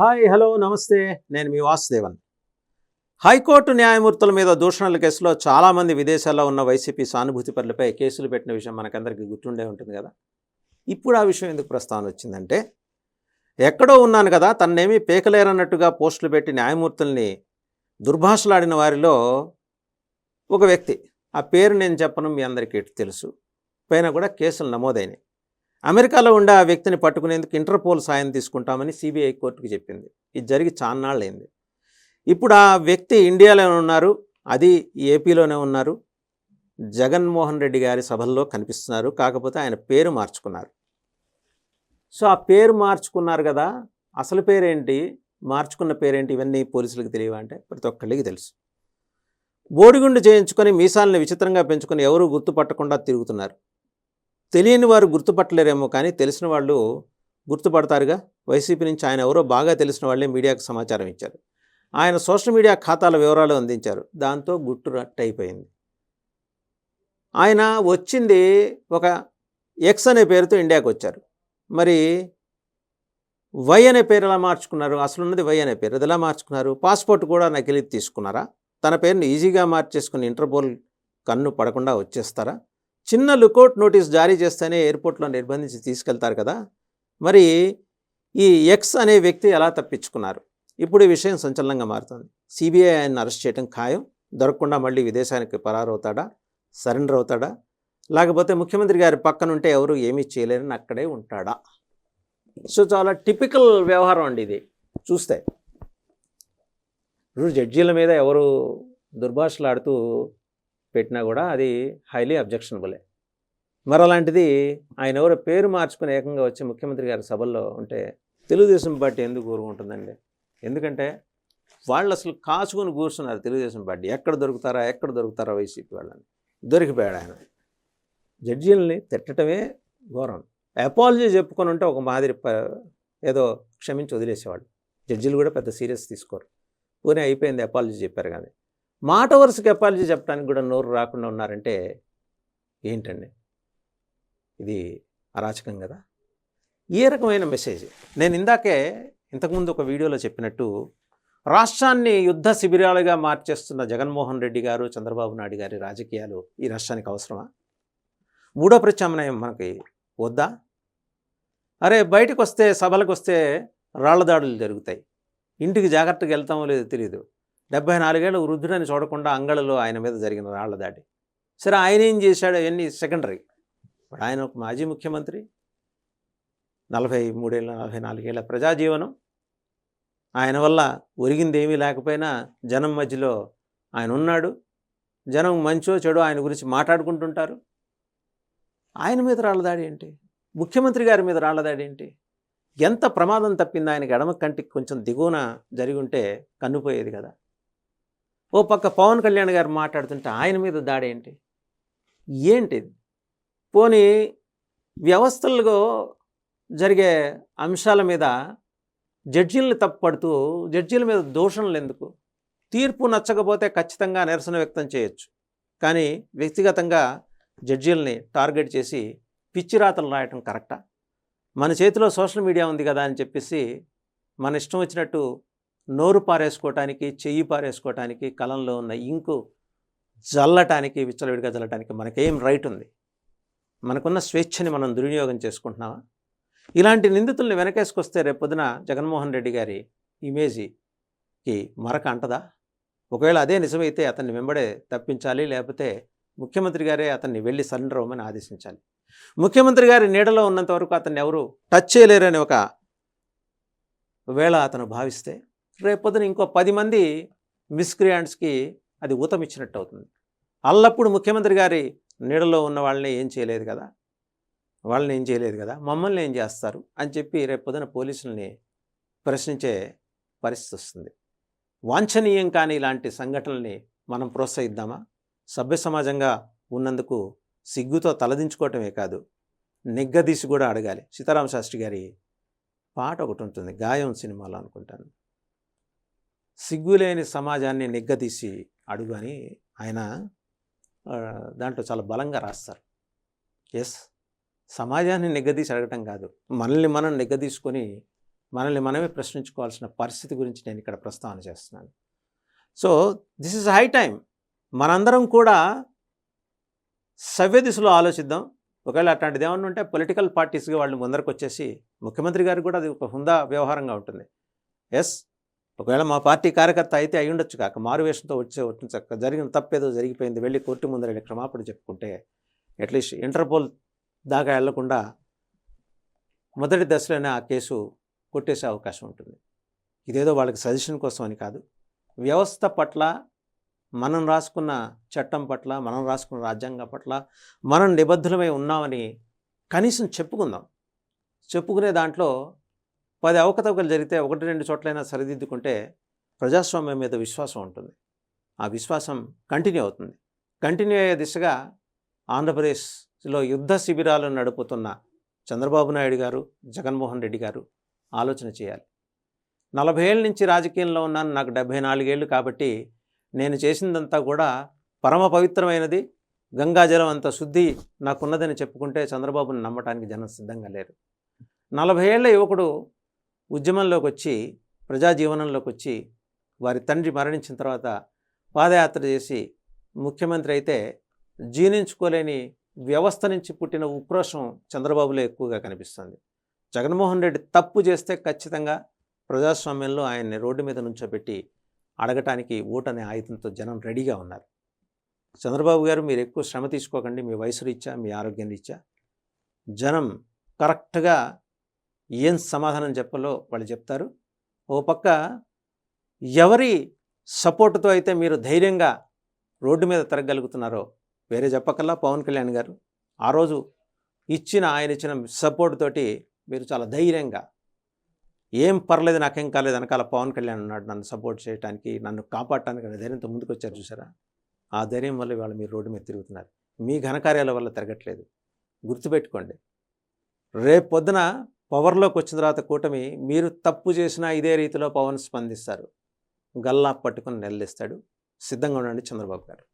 Hi hello నమస్తే. నేను మీ Vasudevan. High court న్యాయమూర్తుల మీద దూషణల కేసులో చాలామంది విదేశాల్లో ఉన్న వైసీపీ సానుభూతి పరులపై కేసులు పెట్టిన విషయం మనకందరికీ గుర్తుండే ఉంటుంది కదా? ఇప్పుడు ఆ విషయం ఎందుకు ప్రస్తావన వచ్చిందంటే ఎక్కడో ఉన్నాను కదా తన్నేమీ పేకలేరన్నట్టుగా పోస్టులు పెట్టి న్యాయమూర్తుల్ని దుర్భాషలాడిన వారిలో ఒక వ్యక్తి. ఆ పేరు నేను చెప్పను మీ అందరికీ తెలుసు. పైన కూడా కేసులు నమోదైనాయి. అమెరికాలో ఉండే ఆ వ్యక్తిని పట్టుకునేందుకు ఇంటర్పోల్ సాయం తీసుకుంటామని సిబిఐ కోర్టుకు చెప్పింది. ఇది జరిగి చాన్నాళ్ళైంది ఇప్పుడు ఆ వ్యక్తి ఇండియాలోనే ఉన్నారు. అది ఏపీలోనే ఉన్నారు. జగన్మోహన్ రెడ్డి గారి సభల్లో కనిపిస్తున్నారు. కాకపోతే ఆయన పేరు మార్చుకున్నారు. సో ఆ పేరు మార్చుకున్నారు కదా. అసలు పేరేంటి? మార్చుకున్న పేరేంటి? ఇవన్నీ పోలీసులకు తెలియవా అంటే ప్రతి ఒక్కళ్ళకి తెలుసు. బోడిగుండు చేయించుకొని మీసాలను విచిత్రంగా పెంచుకొని ఎవరూ గుర్తుపట్టకుండా తిరుగుతున్నారు. తెలియని వారు గుర్తుపట్టలేరేమో కానీ తెలిసిన వాళ్ళు గుర్తుపడతారుగా. వైసీపీ నుంచి ఆయన ఎవరో బాగా తెలిసిన వాళ్ళే మీడియాకు సమాచారం ఇచ్చారు. ఆయన సోషల్ మీడియా ఖాతాల వివరాలు అందించారు. దాంతో గుట్టు రట్టు అయిపోయింది. ఆయన వచ్చింది ఒక ఎక్స్ అనే పేరుతో ఇండియాకు వచ్చారు. మరి వై అనే పేరు ఎలా మార్చుకున్నారు? అసలు ఉన్నది వై అనే పేరు. అది ఎలా మార్చుకున్నారు? పాస్పోర్ట్ కూడా నకిలీ తీసుకున్నారా? తన పేరుని ఈజీగా మార్చేసుకుని ఇంటర్పోల్ కన్ను పడకుండా వచ్చేస్తారా? చిన్న లుకౌట్ నోటీస్ జారీ చేస్తేనే ఎయిర్పోర్ట్లో నిర్బంధించి తీసుకెళ్తారు కదా. మరి ఈ ఎక్స్ అనే వ్యక్తి ఎలా తప్పించుకున్నారు? ఇప్పుడు ఈ విషయం సంచలనంగా మారుతుంది. సిబిఐ ఆయన్ని అరెస్ట్ చేయడం ఖాయం. దొరకకుండా మళ్ళీ విదేశానికి పరారవుతాడా? సరెండర్ అవుతాడా? లేకపోతే ముఖ్యమంత్రి గారి పక్కనుంటే ఎవరు ఏమీ చేయలేరని అక్కడే ఉంటాడా? సో చాలా టిపికల్ వ్యవహారం అండి ఇది. చూస్తే ఇప్పుడు జడ్జీల మీద ఎవరు దుర్భాషలాడుతూ పెట్టినా కూడా అది హైలీ అబ్జెక్షనబులే మరి అలాంటిది ఆయన ఎవరో పేరు మార్చుకుని ఏకంగా వచ్చి ముఖ్యమంత్రి గారి సభల్లో ఉంటే తెలుగుదేశం పార్టీ ఎందుకు ఊరుకుంటుందండి? ఎందుకంటే వాళ్ళు అసలు కాచుకొని కూర్చున్నారు తెలుగుదేశం పార్టీ. ఎక్కడ దొరుకుతారా ఎక్కడ దొరుకుతారా వైసీపీ వాళ్ళని? దొరికిపోయాడు ఆయన. జడ్జీలని తిట్టడమే ఘోరం. అపాలజీ చెప్పుకొని ఉంటే ఒక మాదిరి ఏదో క్షమించి వదిలేసేవాళ్ళు. జడ్జీలు కూడా పెద్ద సీరియస్ తీసుకోరు. పోనీ అయిపోయింది అపాలజీ చెప్పారు కానీ. మాట వరుసకి అపాలజీ చెప్పడానికి కూడా నోరు రాకుండా ఉన్నారంటే ఏంటండి? ఇది అరాచకం కదా? ఏ రకమైన మెసేజ్. నేను ఇందాకే ఇంతకుముందు ఒక వీడియోలో చెప్పినట్టు రాష్ట్రాన్ని యుద్ధ శిబిరాలుగా మార్చేస్తున్న జగన్మోహన్ రెడ్డి గారు చంద్రబాబు నాయుడు గారి రాజకీయాలు ఈ రాష్ట్రానికి అవసరమా? మూడో ప్రత్యామ్నాయం మనకి వద్దా? అరే బయటకు వస్తే సభలకు వస్తే రాళ్ళ దాడులు జరుగుతాయి. ఇంటికి జాగ్రత్తగా వెళ్తామో లేదో తెలియదు డెబ్బై నాలుగేళ్ళు వృద్ధుడని చూడకుండా అంగళలో ఆయన మీద జరిగిన రాళ్ళ దాడి. సరే ఆయన ఏం చేశాడు? అవన్నీ సెకండరీ. ఇప్పుడు ఆయన ఒక మాజీ ముఖ్యమంత్రి. నలభై మూడేళ్ళ నలభై నాలుగేళ్ళ ప్రజాజీవనం. ఆయన వల్ల ఒరిగింది ఏమీ లేకపోయినా జనం మధ్యలో ఆయన ఉన్నాడు. జనం మంచో చెడో ఆయన గురించి మాట్లాడుకుంటుంటారు. ఆయన మీద రాళ్ళ దాడి ఏంటి? ముఖ్యమంత్రి గారి మీద రాళ్ళ దాడి ఏంటి? ఎంత ప్రమాదం తప్పింది ఆయనకి ఎడమ కంటికి కొంచెం దిగువన జరిగి ఉంటే కన్నుపోయేది కదా. ఓ పక్క పవన్ కళ్యాణ్ గారు మాట్లాడుతుంటే ఆయన మీద దాడి ఏంటి? ఏంటిది? పోనీ వ్యవస్థల్లో జరిగే అంశాల మీద జడ్జీలను తప్పుపడుతూ జడ్జీల మీద దోషణలు ఎందుకు? తీర్పు నచ్చకపోతే ఖచ్చితంగా నిరసన వ్యక్తం చేయొచ్చు. కానీ వ్యక్తిగతంగా జడ్జీలని టార్గెట్ చేసి పిచ్చిరాతలు రాయటం కరెక్టా? మన చేతిలో సోషల్ మీడియా ఉంది కదా అని చెప్పేసి మన ఇష్టం వచ్చినట్టు నోరు పారేసుకోవటానికి చెయ్యి పారేసుకోవటానికి కలంలో ఉన్న ఇంకు జల్లటానికి విచ్చలవిడిగా జల్లటానికి మనకేం రైట్ ఉంది? మనకున్న స్వేచ్ఛని మనం దుర్వినియోగం చేసుకుంటున్నామా? ఇలాంటి నిందితుల్ని వెనకేసుకొస్తే రేపొద్దున జగన్మోహన్ రెడ్డి గారి ఇమేజ్కి మరక అంటదా? ఒకవేళ అదే నిజమైతే అతన్ని వెంబడే తప్పించాలి లేకపోతే ముఖ్యమంత్రి గారే అతన్ని వెళ్ళి సరెండర్ అవ్వమని ఆదేశించాలి. ముఖ్యమంత్రి గారి నీడలో ఉన్నంత వరకు అతన్ని ఎవరు టచ్ చేయలేరని ఒక వేళ అతను భావిస్తే రేపొద్దున ఇంకో పది మంది మిస్క్రియాంట్స్కి అది ఊతం ఇచ్చినట్టు అవుతుంది అల్లప్పుడు ముఖ్యమంత్రి గారి నీడలో ఉన్న వాళ్ళని ఏం చేయలేదు కదా? వాళ్ళని ఏం చేయలేదు కదా? మమ్మల్ని ఏం చేస్తారు? అని చెప్పి రేపొద్దున పోలీసుల్ని ప్రశ్నించే పరిస్థితి వస్తుంది. వాంఛనీయం కాని ఇలాంటి సంఘటనల్ని మనం ప్రోత్సహిద్దామా? సభ్య సమాజంగా ఉన్నందుకు సిగ్గుతో తలదించుకోవటమే కాదు నిగ్గదీసి కూడా అడగాలి. సీతారామ శాస్త్రి గారి పాట ఒకటి ఉంటుంది గాయం సినిమాలో అనుకుంటాను. సిగ్గులేని సమాజాన్ని నిగ్గదీసి అడుగు అని ఆయన దాంట్లో చాలా బలంగా రాస్తారు. ఎస్ సమాజాన్ని నిగ్గదీసి అడగటం కాదు. మనల్ని మనం నిగ్గదీసుకొని మనల్ని మనమే ప్రశ్నించుకోవాల్సిన పరిస్థితి గురించి నేను ఇక్కడ ప్రస్తావన చేస్తున్నాను. So this is high time మనందరం కూడా సవ్య దిశలో ఆలోచిద్దాం. ఒకవేళ అట్లాంటిది ఏమన్నా ఉంటే పొలిటికల్ పార్టీస్గా వాళ్ళు ముందరకు వచ్చేసి ముఖ్యమంత్రి గారికి కూడా అది ఒక హుందా వ్యవహారంగా ఉంటుంది. ఎస్ ఒకవేళ మా పార్టీ కార్యకర్త అయితే అయి ఉండొచ్చు కాక మారువేషంతో వచ్చే వచ్చి జరిగిన తప్పేదో జరిగిపోయింది. వెళ్ళి కోర్టు ముందర వెళ్ళి క్షమాపణ చెప్పుకుంటే అట్లీస్ట్ ఇంటర్పోల్ దాకా వెళ్ళకుండా మొదటి దశలోనే ఆ కేసు కొట్టేసే అవకాశం ఉంటుంది. ఇదేదో వాళ్ళకి సజెషన్ కోసం అని కాదు. వ్యవస్థ పట్ల మనం రాసుకున్న చట్టం పట్ల మనం రాసుకున్న రాజ్యాంగం పట్ల మనం నిబద్ధులమై ఉన్నామని కనీసం చెప్పుకుందాం. చెప్పుకునే దాంట్లో పది అవకతవకలు జరిగితే ఒకటి రెండు చోట్లైనా సరిదిద్దుకుంటే ప్రజాస్వామ్యం మీద విశ్వాసం ఉంటుంది. ఆ విశ్వాసం కంటిన్యూ అవుతుంది. కంటిన్యూ అయ్యే దిశగా ఆంధ్రప్రదేశ్లో యుద్ధ శిబిరాలను నడుపుతున్న చంద్రబాబు నాయుడు గారు జగన్మోహన్ రెడ్డి గారు ఆలోచన చేయాలి. నలభై ఏళ్ళ నుంచి రాజకీయంలో ఉన్నాను. నాకు డెబ్భై నాలుగేళ్ళు కాబట్టి నేను చేసిందంతా కూడా పరమ పవిత్రమైనది గంగాజలం అంత శుద్ధి నాకున్నదని చెప్పుకుంటే చంద్రబాబుని నమ్మటానికి జనం సిద్ధంగా లేరు. నలభై ఏళ్ళ యువకుడు ఉద్యమంలోకి వచ్చి ప్రజాజీవనంలోకి వచ్చి వారి తండ్రి మరణించిన తర్వాత పాదయాత్ర చేసి ముఖ్యమంత్రి అయితే జీర్ణించుకోలేని వ్యవస్థ నుంచి పుట్టిన ఉక్రోషం చంద్రబాబులో ఎక్కువగా కనిపిస్తుంది. జగన్మోహన్ రెడ్డి తప్పు చేస్తే ఖచ్చితంగా ప్రజాస్వామ్యంలో ఆయన్ని రోడ్డు మీద నుంచోబెట్టి అడగటానికి ఓటనే ఆయుధంతో జనం రెడీగా ఉన్నారు. చంద్రబాబు గారు మీరు ఎక్కువ శ్రమ తీసుకోకండి మీ వయసు రీత్యా మీ ఆరోగ్యం రీత్యా. జనం కరెక్ట్గా ఏం సమాధానం చెప్పాలో వాళ్ళు చెప్తారు. ఓ పక్క ఎవరి సపోర్టుతో అయితే మీరు ధైర్యంగా రోడ్డు మీద తిరగలుగుతున్నారో వేరే చెప్పకల్లా పవన్ కళ్యాణ్ గారు. ఆ రోజు ఇచ్చిన ఆయన ఇచ్చిన సపోర్ట్ తోటి మీరు చాలా ధైర్యంగా ఏం పర్లేదు నాకేం కాలేదు వెనకాల పవన్ కళ్యాణ్ ఉన్నాడు నన్ను సపోర్ట్ చేయడానికి నన్ను కాపాడటానికి అనే ధైర్యంతో ముందుకు వచ్చారు చూసారా ఆ ధైర్యం వల్ల ఇవాళ మీరు రోడ్డు మీద తిరుగుతున్నారు. మీ ఘనకార్యాల వల్ల తిరగట్లేదు. గుర్తుపెట్టుకోండి. రేపు పొద్దున పవర్లోకి వచ్చిన తర్వాత కూటమి మీరు తప్పు చేసినా ఇదే రీతిలో పవన్ స్పందిస్తారు. గల్లా పట్టుకొని నిలదీస్తాడు. సిద్ధంగా ఉండండి చంద్రబాబు గారు.